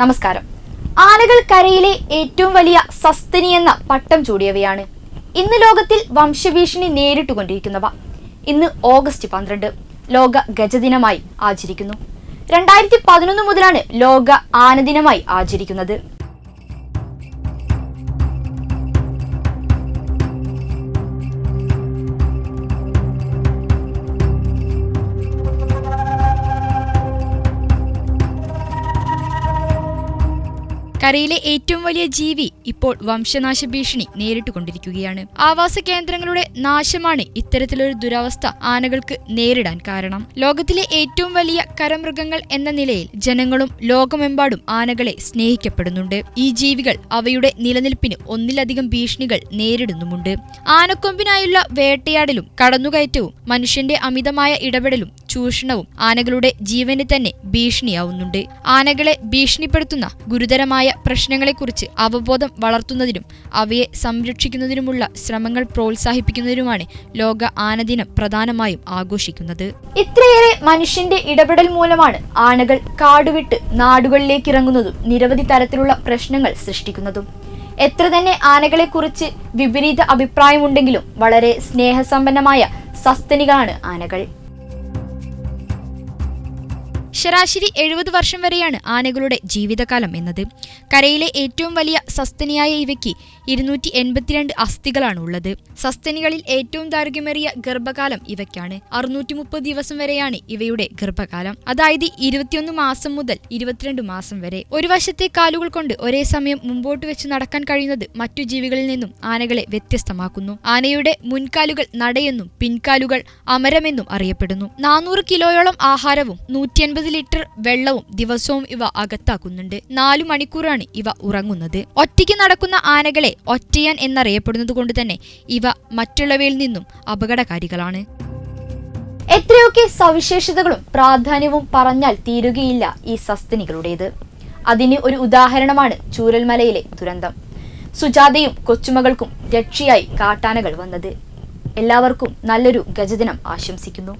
നമസ്കാരം. ആനകൾ കരയിലെ ഏറ്റവും വലിയ സസ്തനി എന്ന പട്ടം ചൂടിയവയാണ്. ഇന്ന് ലോകത്തിൽ വംശഭീഷണി നേരിട്ടുകൊണ്ടിരിക്കുന്നവ. ഇന്ന് ഓഗസ്റ്റ് പന്ത്രണ്ട് ലോക ഗജദിനമായി ആചരിക്കുന്നു. രണ്ടായിരത്തി പതിനൊന്ന് മുതലാണ് ലോക ആനദിനമായി ആചരിക്കുന്നത്. കരയിലെ ഏറ്റവും വലിയ ജീവി ഇപ്പോൾ വംശനാശ ഭീഷണി നേരിട്ടുകൊണ്ടിരിക്കുകയാണ് ആവാസ കേന്ദ്രങ്ങളുടെ നാശമാണ് ഇത്തരത്തിലൊരു ദുരവസ്ഥ ആനകൾക്ക് നേരിടാൻ കാരണം. ലോകത്തിലെ ഏറ്റവും വലിയ കരമൃഗങ്ങൾ എന്ന നിലയിൽ ജനങ്ങളും ലോകമെമ്പാടും ആനകളെ സ്നേഹിക്കപ്പെടുന്നുണ്ട്. ഈ ജീവികൾ അവയുടെ നിലനിൽപ്പിന് ഒന്നിലധികം ഭീഷണികൾ നേരിടുന്നുമുണ്ട്. ആനക്കൊമ്പിനായുള്ള വേട്ടയാടലും കടന്നുകയറ്റവും മനുഷ്യന്റെ അമിതമായ ഇടപെടലും ചൂഷണവും ആനകളുടെ ജീവന് തന്നെ ഭീഷണിയാവുന്നുണ്ട്. ആനകളെ ഭീഷണിപ്പെടുത്തുന്ന ഗുരുതരമായ പ്രശ്നങ്ങളെക്കുറിച്ച് അവബോധം വളർത്തുന്നതിനും അവയെ സംരക്ഷിക്കുന്നതിനുമുള്ള ശ്രമങ്ങൾ പ്രോത്സാഹിപ്പിക്കുന്നതിനുമാണ് ലോക ആനദിനം പ്രധാനമായും ആഘോഷിക്കുന്നത്. ഇത്രയേറെ മനുഷ്യന്റെ ഇടപെടൽ മൂലമാണ് ആനകൾ കാടുവിട്ട് നാടുകളിലേക്ക് ഇറങ്ങുന്നതും നിരവധി തരത്തിലുള്ള പ്രശ്നങ്ങൾ സൃഷ്ടിക്കുന്നതും. എത്ര തന്നെ ആനകളെക്കുറിച്ച് വിപരീത അഭിപ്രായമുണ്ടെങ്കിലും വളരെ സ്നേഹസമ്പന്നമായ സസ്തനികളാണ് ആനകൾ. ശരാശരി എഴുപത് വർഷം വരെയാണ് ആനകളുടെ ജീവിതകാലം എന്നത്. കരയിലെ ഏറ്റവും വലിയ സസ്തനിയായ ഇവയ്ക്ക് ഇരുന്നൂറ്റി എൺപത്തിരണ്ട് അസ്ഥികളാണ് ഉള്ളത്. സസ്തനികളിൽ ഏറ്റവും ദൈർഘ്യമേറിയ ഗർഭകാലം ഇവയ്ക്കാണ്. അറുന്നൂറ്റി മുപ്പത് ദിവസം വരെയാണ് ഇവയുടെ ഗർഭകാലം. അതായത് ഇരുപത്തിയൊന്ന് മാസം മുതൽ ഇരുപത്തിരണ്ട് മാസം വരെ. ഒരു വശത്തെ കാലുകൾ കൊണ്ട് ഒരേ സമയം മുമ്പോട്ട് വെച്ച് നടക്കാൻ കഴിയുന്നത് മറ്റു ജീവികളിൽ നിന്നും ആനകളെ വ്യത്യസ്തമാക്കുന്നു. ആനയുടെ മുൻകാലുകൾ നടയെന്നും പിൻകാലുകൾ അമരമെന്നും അറിയപ്പെടുന്നു. നാനൂറ് കിലോയോളം ആഹാരവും നൂറ്റി ലിറ്റർ വെള്ളവും ദിവസവും ഇവ അകത്താക്കുന്നുണ്ട്. നാലു മണിക്കൂറാണ് ഇവ ഉറങ്ങുന്നത്. ഒറ്റയ്ക്ക് നടക്കുന്ന ആനകളെ ഒറ്റയാൻ എന്നറിയപ്പെടുന്നത് കൊണ്ട് തന്നെ ഇവ മറ്റുള്ളവയിൽ നിന്നും അപകടകാരികളാണ്. എത്രയൊക്കെ സവിശേഷതകളും പ്രാധാന്യവും പറഞ്ഞാൽ തീരുകയില്ല ഈ സസ്തനികളുടേത്. അതിന് ഒരു ഉദാഹരണമാണ് ചൂരൽമലയിലെ ദുരന്തം. സുജാതയും കൊച്ചുമകൾക്കും രക്ഷയായി കാട്ടാനകൾ വന്നത്. എല്ലാവർക്കും നല്ലൊരു ഗജദിനം ആശംസിക്കുന്നു.